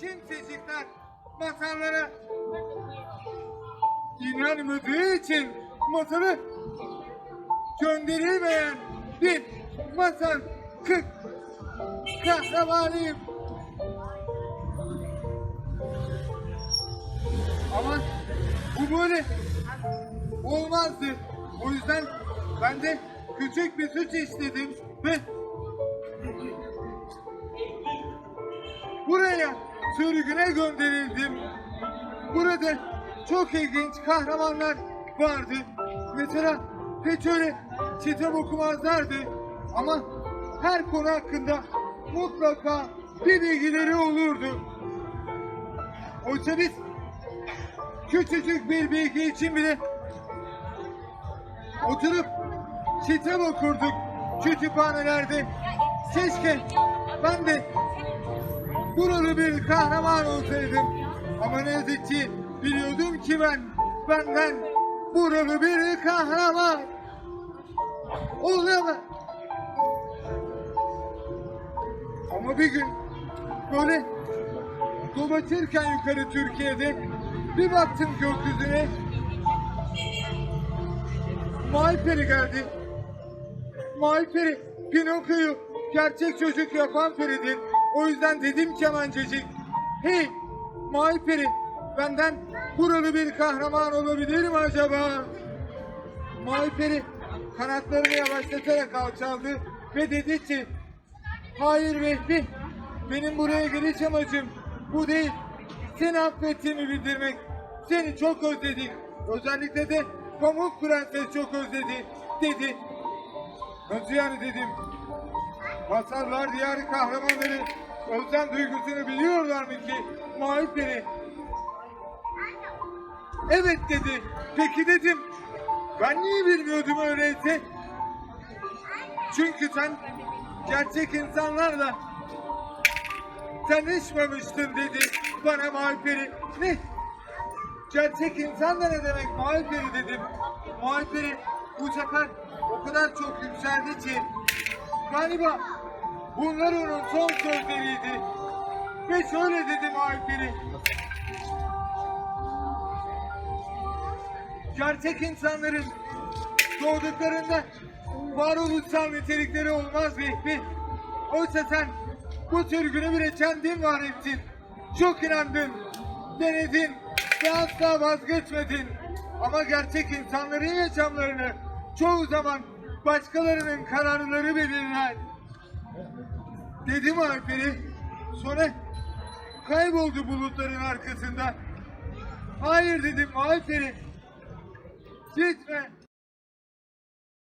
kimsecikler masallara inanmadığı için masalı gönderilmeyen bir masal kırk kahramanıyım. Ama bu böyle olmazdı. O yüzden ben de küçük bir suç işledim ve buraya sürgüne gönderildim. Burada çok ilginç kahramanlar vardı. Mesela hiç öyle kitap okumazlardı ama her konu hakkında mutlaka bir bilgileri olurdu. Oysa biz küçücük bir bilgi için bile oturup kitap okurduk kütüphanelerde. Keşke ben de buralı bir kahraman olsaydım. Ama ne yazık ki biliyordum ki ben benden buralı bir kahraman olamam. Ama bir gün böyle dolaşırken yukarı Türkiye'de bir baktım gökyüzüne Maiperi geldi. Maiperi Pinokyo'yu gerçek çocuk yapan peridir. O yüzden dedim ki hemencecik Hey Maiperi benden buralı bir kahraman olabilir mi acaba? Maiperi kanatlarını yavaşlatarak alçaldı ve dedi ki Hayır Vehbi benim buraya geliş amacım bu değil. Seni affettiğimi bildirmek. Seni çok özledik. Özellikle de Pamuk Prenses çok özledi dedi. Nasıl yani dedim. Masarlar diyarı kahramanları özlem duygusunu biliyorlar mı ki? Mavi peri. Evet dedi. Peki dedim. Ben niye bilmiyordum öyleyse? Çünkü sen gerçek insanlarla tanışmamıştın dedi bana Mavi Peri. Ne? Gerçek insan da ne demek Mavi Peri dedim. Mavi Peri bu sefer o kadar çok yükseldi ki galiba bunlar onun son sözleriydi. Ve şöyle dedi Mavi Peri. Gerçek insanların doğduklarında varoluşsal nitelikleri olmaz Vehbi. Oysa sen bu sürgünü bile kendin var ettin. Çok inandın, denedin ve asla vazgeçmedin. Ama gerçek insanların yaşamlarını çoğu zaman başkalarının kararları belirler. Dedim Alper'i. Sonra kayboldu bulutların arkasında. Hayır dedim Alper'i. Gitme.